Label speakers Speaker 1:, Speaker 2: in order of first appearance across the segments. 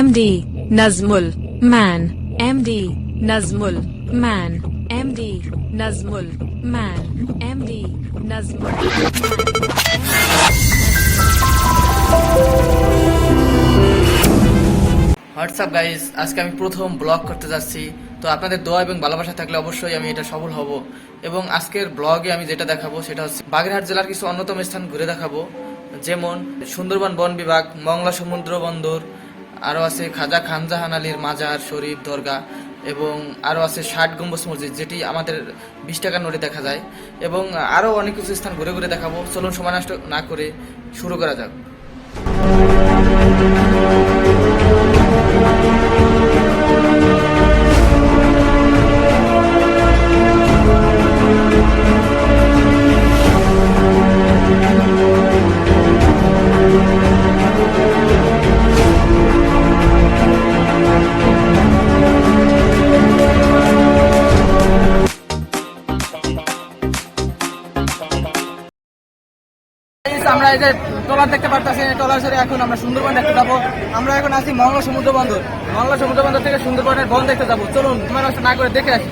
Speaker 1: MD Nazmul, Man. MD Nazmul, Man. MD Nazmul, Man. MD Nazmul.
Speaker 2: WhatsApp guys আজকে আমি প্রথম blog করতে যাচ্ছি। তো আপনাদের দোয়া এবং ভালোবাসা থাকলে অবশ্যই আমি এটা সফল হব। এবং আজকের ব্লগে আমি যেটা দেখাবো সেটা হচ্ছে বাগেরহাট জেলার কিছু অন্যতম স্থান ঘুরে দেখাবো। যেমন সুন্দরবন বন বিভাগ, মংলা সমুদ্র বন্দর আরও আছে খাজা খানজাহান আলীর মাজার, শরীফ, দরগা এবং আরও আছে ষাট গম্বুজ মসজিদ, যেটি আমাদের বিশ টাকা নোটে দেখা যায় এবং আরও অনেক কিছু স্থান ঘুরে ঘুরে দেখাবো। চলুন সময় নষ্ট না করে শুরু করা যাক।
Speaker 3: এই যে ট্রলার দেখতে পারতেছি ট্রলার সরে এখন আমরা সুন্দরবন দেখতে যাব। আমরা এখন আসি মংলা সমুদ্র বন্দর মংলা সমুদ্র বন্দর থেকে সুন্দরবনের বন দেখতে যাব। চলুন, তোমার না করে দেখে আসি।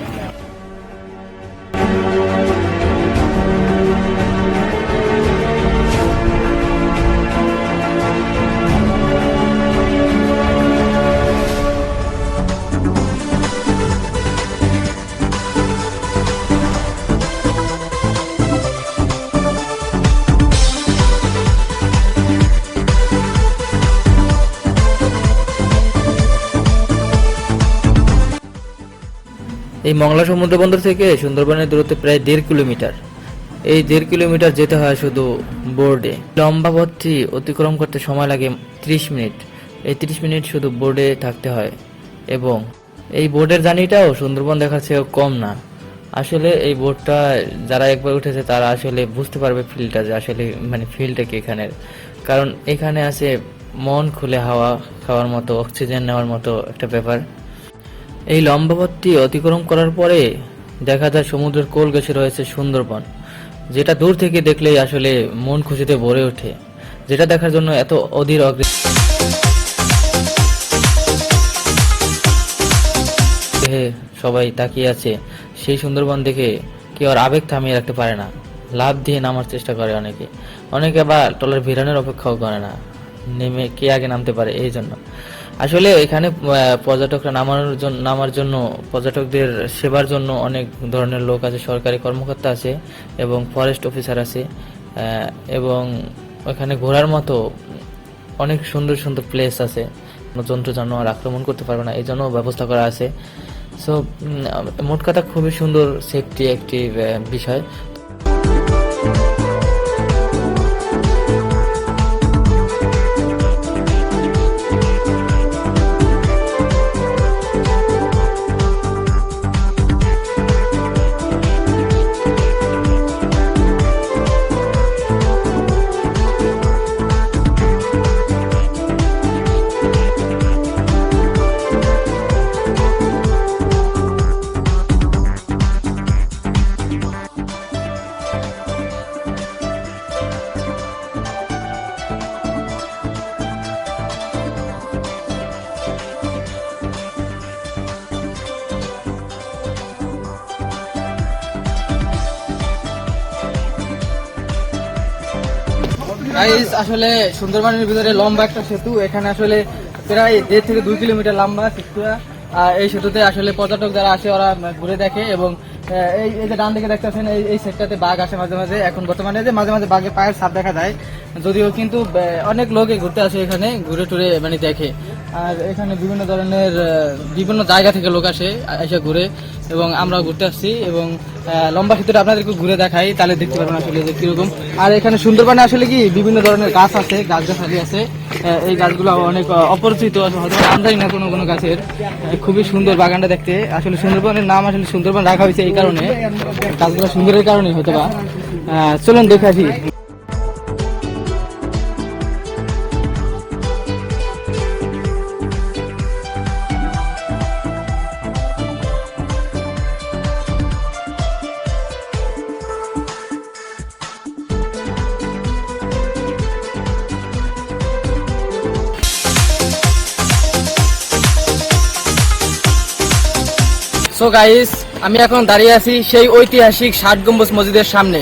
Speaker 2: এই মংলা সমুদ্র বন্দর থেকে সুন্দরবনের দূরত্ব প্রায় দেড় কিলোমিটার। এই দেড় কিলোমিটার যেতে হয় শুধু বোর্ডে। লম্বা পথটি অতিক্রম করতে সময় লাগে ত্রিশ মিনিট। এই ত্রিশ মিনিট শুধু বোর্ডে থাকতে হয় এবং এই বোর্ডের জার্নিটাও সুন্দরবন দেখার চেয়েও কম না। আসলে এই বোর্ডটা যারা একবার উঠেছে তারা আসলে বুঝতে পারবে ফিল্ডটা যে আসলে মানে ফিলটা কি এখানের। কারণ এখানে আছে মন খুলে হাওয়া, খাওয়ার মতো, অক্সিজেন নেওয়ার মতো একটা ব্যাপার। এই লম্বা পথটি অতিক্রম করার পরে দেখা যায় সমুদ্রের কোল ঘেঁষে রয়েছে সুন্দরবন, যেটা দূর থেকে দেখলেই আসলে মন খুশিতে ভরে ওঠে, যেটা দেখার জন্য এত অধীর অগ্রে সবাই তাকিয়ে আছে, সেই সুন্দরবন দেখে কেউ আর আবেগ থামিয়ে রাখতে পারে না লাভ দিয়ে নামার চেষ্টা করে অনেকে। অনেকে আবার টলার ভিড়ানোর অপেক্ষাও করে না, নেমে কে আগে নামতে পারে এই জন্য। আসলে এখানে পর্যটকরা নামানোর জন্য নামার জন্য, পর্যটকদের সেবার জন্য অনেক ধরনের লোক আছে, সরকারি কর্মকর্তা আছে এবং ফরেস্ট অফিসার আছে এবং ওখানে ঘোরার মতো অনেক সুন্দর সুন্দর প্লেস আছে। জন্তু জানোয়ার আক্রমণ করতে পারবে না এই জন্য ব্যবস্থা করা আছে। সো মোট কথা খুবই সুন্দর সেফটি একটি বিষয়।
Speaker 3: আসলে সুন্দরবনের ভিতরে লম্বা একটা সেতু। এখানে আসলে প্রায় দেড় থেকে দুই কিলোমিটার লম্বা সেতুটা। এই সেতুতে আসলে পর্যটক যারা আসে ওরা ঘুরে দেখে এবং এই যে ডান দিকে দেখতেছেন, এই এই সেটটাতে বাঘ আসে মাঝে মাঝে। এখন বর্তমানে যে মাঝে মাঝে বাঘের পায়ের ছাপ দেখা যায় যদিও কিন্তু অনেক লোকে ঘুরতে আসে এখানে, ঘুরে টুরে মানে দেখে। আর এখানে বিভিন্ন ধরনের বিভিন্ন জায়গা থেকে লোক আসে, এসে ঘুরে এবং আমরা ঘুরতে আসছি এবং লম্বা সেতুটা আপনাদেরকে ঘুরে দেখাই, তাহলে দেখতে পারবেন আসলে যে কীরকম। আর এখানে সুন্দরবনে আসলে কি, বিভিন্ন ধরনের গাছ আছে, গাছ গাছালি আছে এই গাছগুলো অনেক অপরিচিত, হয়তো নাম জানি না কোনো কোনো গাছের। খুবই সুন্দর বাগানটা দেখতে। আসলে সুন্দরবনের নাম আসলে সুন্দরবন রাখা হয়েছে এই কারণে। গাছগুলো সুন্দরের কারণে হয়তো বা চলুন দেখে আসি। সো গাইস আমি এখন দাঁড়িয়ে আছি সেই ঐতিহাসিক ষাট গম্বুজ মসজিদের সামনে।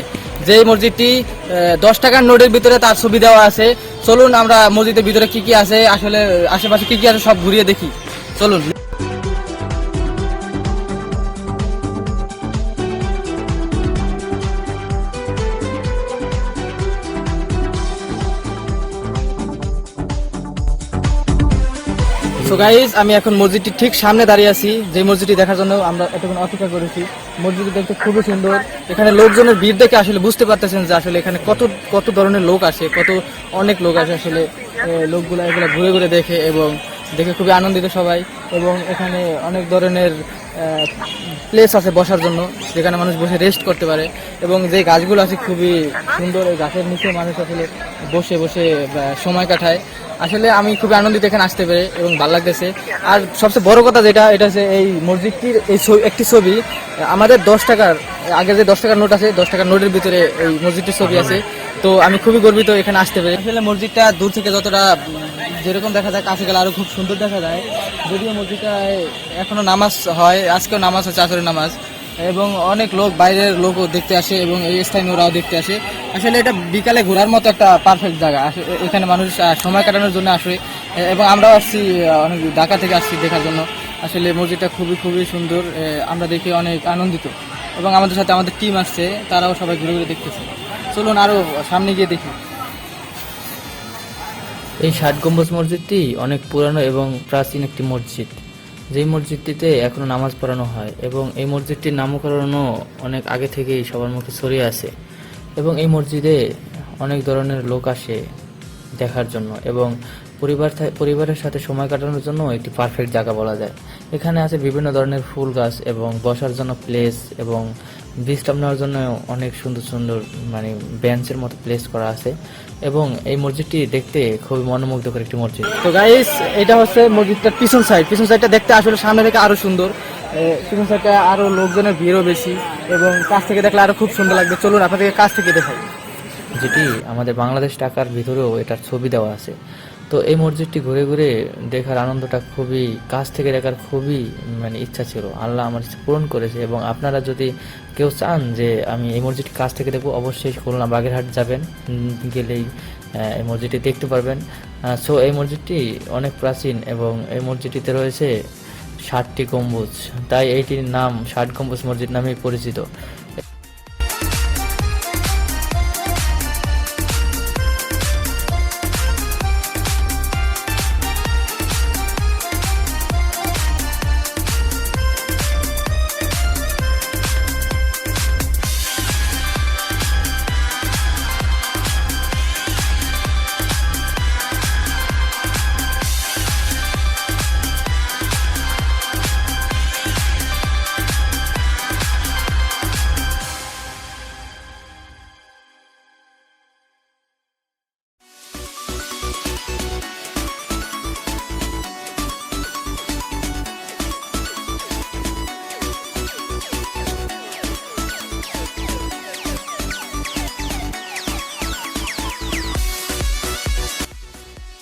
Speaker 3: যে মসজিদটি দশ টাকার নোটের ভিতরে তার সুবিধাও আছে। চলুন আমরা মসজিদের ভিতরে কি কি আছে, আসলে আশেপাশে কি কি আছে সব ঘুরিয়ে দেখি। চলুন। গাইজ আমি এখন মসজিদটি ঠিক সামনে দাঁড়িয়ে আছি। যে মসজিদটি দেখার জন্য আমরা এতক্ষণ অপেক্ষা করেছি। মসজিদটি দেখতে খুবই সুন্দর। এখানে লোকজনের ভিড় দেখে আসলে বুঝতে পারতেছেন যে আসলে এখানে কত কত ধরনের লোক আসে, কত অনেক লোক আসে আসলে লোকগুলো এগুলো ঘুরে ঘুরে দেখে এবং দেখে খুবই আনন্দিত সবাই। এবং এখানে অনেক ধরনের প্লেস আছে বসার জন্য, যেখানে মানুষ বসে রেস্ট করতে পারে। এবং যে গাছগুলো আছে খুবই সুন্দর এই গাছের নিচে মানুষ আসলে বসে বসে সময় কাটায়। আসলে আমি খুবই আনন্দিত এখানে আসতে পেরে এবং ভালো লাগতেছে। আর সবচেয়ে বড় কথা যেটা, এটা হচ্ছে এই মসজিদটির এই একটি ছবি। আমাদের দশ টাকার আগে যে দশ টাকার নোট আছে, দশ টাকার নোটের ভিতরে এই মসজিদটির ছবি আছে। তো আমি খুবই গর্বিত এখানে আসতে পেরে। আসলে মসজিদটা দূর থেকে যতটা যেরকম দেখা যায় কাছে গেলে আরও খুব সুন্দর দেখা যায়। যদিও মসজিদটায় এখনও নামাজ হয়, আজকেও নামাজ হচ্ছে আসরের নামাজ। এবং অনেক লোক, বাইরের লোকও দেখতে আসে এবং এই স্থানীয়রাও দেখতে আসে। আসলে এটা বিকালে ঘোরার মতো একটা পারফেক্ট জায়গা। এখানে মানুষ সময় কাটানোর জন্য আসে। এবং আমরাও আসছি অনেক ঢাকা থেকে আসছি দেখার জন্য। আসলে মসজিদটা খুবই খুবই সুন্দর আমরা দেখে অনেক আনন্দিত। এবং আমাদের সাথে আমাদের টিম আসছে, তারাও সবাই ঘুরে ঘুরে দেখতেছে। চলুন আরও সামনে গিয়ে দেখি।
Speaker 2: এই ষাট গম্বুজ মসজিদটি অনেক পুরানো এবং প্রাচীন একটি মসজিদ। যেই মসজিদটিতে এখনও নামাজ পড়ানো হয় এবং এই মসজিদটির নামকরণও অনেক আগে থেকেই সবার মুখে ছড়িয়ে আছে এবং এই মসজিদে অনেক ধরনের লোক আসে দেখার জন্য এবং পরিবার পরিবারের সাথে সময় কাটানোর জন্য একটি পারফেক্ট জায়গা বলা যায়। এখানে আছে বিভিন্ন ধরনের ফুল গাছ এবং বসার জন্য প্লেস এবং বিশ্রাম নেওয়ার জন্য অনেক সুন্দর সুন্দর মানে বেঞ্চের মতো প্লেস করা আছে। এবং এই মসজিদটি দেখতে খুবই মনোমুগ্ধকর একটি মসজিদ।
Speaker 3: তো গাইস এটা হচ্ছে মসজিদটার পিছন সাইড পিছন সাইডটা দেখতে আসলে সামনে থেকে আরও সুন্দর। পিছন সাইডটা আরও লোকজনের ভিড়ও বেশি এবং কাছ থেকে দেখলে আরও খুব সুন্দর লাগবে। চলুন আপনাদেরকে কাছ থেকে দেখাই।
Speaker 2: যেটি আমাদের বাংলাদেশ টাকার ভিতরেও এটার ছবি দেওয়া আছে। তো এই মসজিদটি ঘুরে ঘুরে দেখার আনন্দটা খুবই, কাছ থেকে দেখার খুবই মানে ইচ্ছা ছিল। আল্লাহ আমার ইচ্ছা পূরণ করেছে এবং আপনারা যদি কেউ চান যে আমি এই মসজিদটি কাছ থেকে দেখব, অবশ্যই খুলনা বাগেরহাট যাবেন। গেলেই এই মসজিদটি দেখতে পারবেন। সো এই মসজিদটি অনেক প্রাচীন এবং এই মসজিদটিতে রয়েছে ষাটটি গম্বুজ। তাই এইটির নাম ষাট গম্বুজ মসজিদ নামেই পরিচিত।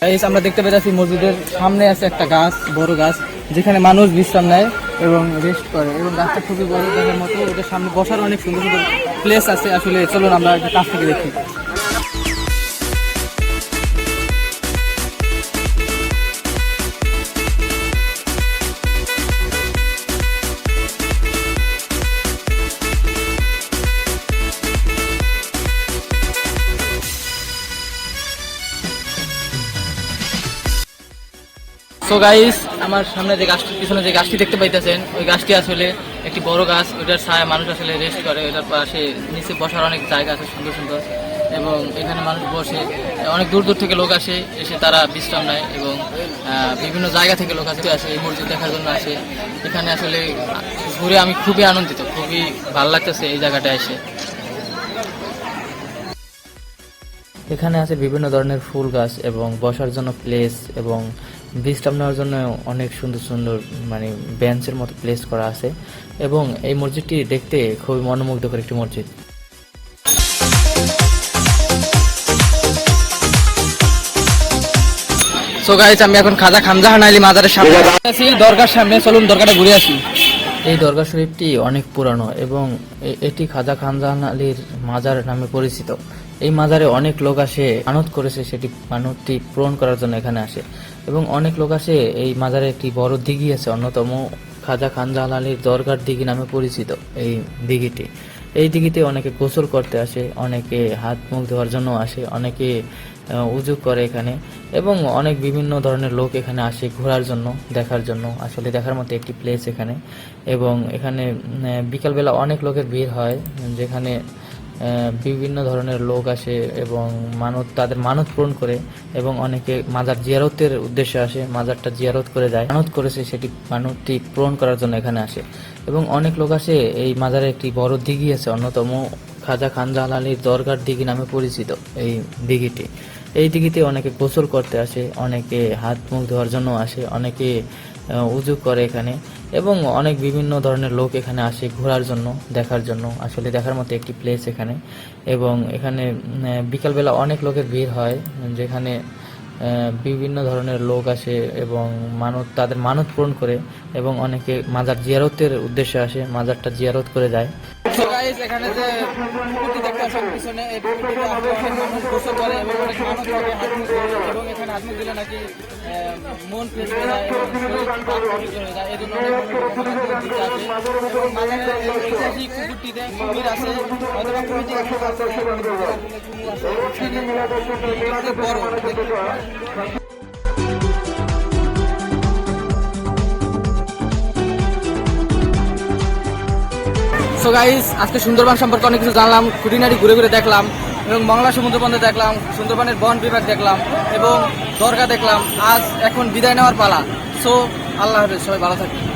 Speaker 3: গাইস আমরা দেখতে পেয়েছি মসজিদের সামনে আছে একটা গাছ, বড় গাছ, যেখানে মানুষ বিশ্রাম নেয় এবং রেস্ট করে। এবং গাছটা খুবই বড় গাছের মতো ওদের সামনে বসার অনেক সুন্দর সুন্দর প্লেস আছে। আসলে চলুন আমরা একটা কাছ থেকে দেখি। সো গাইস আমার সামনে যে গাছটি, পিছনে যে গাছটি দেখতে পাইতেছেন, ওই গাছটি আসলে একটি বড় গাছ, ওইটার ছায়া মানুষ আসলে রেস্ট করে, ওইটার পাশে নিচে বসার অনেক জায়গা আছে সুন্দর সুন্দর। এবং এখানে মানুষ বসে, অনেক দূর দূর থেকে লোক আসে, এসে তারা বিশ্রাম নেয় এবং বিভিন্ন জায়গা থেকে লোক আসতে আসে, এই মসজিদ দেখার জন্য আসে। এখানে আসলে ঘুরে আমি খুবই আনন্দিত, খুবই ভালো লাগতেছে এই জায়গাটা এসে।
Speaker 2: এখানে আছে বিভিন্ন ধরনের ফুল গাছ এবং বসার জন্য প্লেস এবং বিশ্রাম নেওয়ার জন্য অনেক সুন্দর সুন্দর মানে বেঞ্চের মতো প্লেস করা আছে এবং এই মসজিদটি দেখতে খুবই মনোমুগ্ধকর একটি মসজিদ।
Speaker 3: সো গাইস আমি এখন খাজা খামজাহান আলী মাজারের সামনে আছি। দরগার সামনে চলুন দরগাটা ঘুরে আসি।
Speaker 2: এই দরগা শরীফটি অনেক পুরানো এবং এটি খাজা খানজাহান আলীর মাজার নামে পরিচিত। এই মাজারে অনেক লোক আসে মানত করেছে সেটি মানতটি পূরণ করার জন্য এখানে আসে। এবং অনেক লোক আসে, এই মাজারে একটি বড় দিঘি আছে, অন্যতম খাজা খানজাহান আলীর দরগার দিঘি নামে পরিচিত এই দিঘিটি। এই দিঘিতে অনেকে গোসল করতে আসে, অনেকে হাত মুখ ধোয়ার জন্য আসে, অনেকে উজু করে এখানে। এবং অনেক বিভিন্ন ধরনের লোক এখানে আসে ঘোরার জন্য, দেখার জন্য। আসলে দেখার মতো একটি প্লেস এখানে। এবং এখানে বিকালবেলা অনেক লোকের ভিড় হয়, যেখানে বিভিন্ন ধরনের লোক আসে এবং মানত, তাদের মানত পূরণ করে এবং অনেকে মাজার জিয়ারতের উদ্দেশ্যে আসে, মাজারটা জিয়ারত করে যায় মানত করেছে সেটি মানতটি পূরণ করার জন্য এখানে আসে। এবং অনেক লোক আসে, এই মাজারে একটি বড় দিঘি আছে, অন্যতম খাজা খানজাহান আলীর দরগার দিঘি নামে পরিচিত এই দিঘিটি। এই দিঘিতে অনেকে গোসল করতে আসে, অনেকে হাত মুখ ধোয়ার জন্য আসে, অনেকে উজু করে এখানে। এবং অনেক বিভিন্ন ধরনের লোক এখানে আসে ঘোরার জন্য, দেখার জন্য। আসলে দেখার মতো একটি প্লেস এখানে। এবং এখানে বিকালবেলা অনেক লোকের ভিড় হয়, যেখানে বিভিন্ন ধরনের লোক আসে এবং মানত, তাদের মানত পূরণ করে এবং অনেকে মাজার জিয়ারতের উদ্দেশ্যে আসে, মাজারটা জিয়ারত করে যায়।
Speaker 3: So এখানে যে পুকুরটি দেখতে পাচ্ছেন পিছনে এই এখানে হাত মুখ দিলে নাকি মন ফ্রেশ হয়ে হয়ে আছে বড় সো গাইস আজকে সুন্দরবন সম্পর্কে অনেক কিছু জানলাম, খুঁটিনাটি ঘুরে ঘুরে দেখলাম, এবং মংলা সমুদ্র বন্দর দেখলাম, সুন্দরবনের বন বিভাগ দেখলাম, এবং দরগা দেখলাম। আজ এখন বিদায় নেওয়ার পালা। সো আল্লাহ হাফেজ, সবাই ভালো থাকবেন।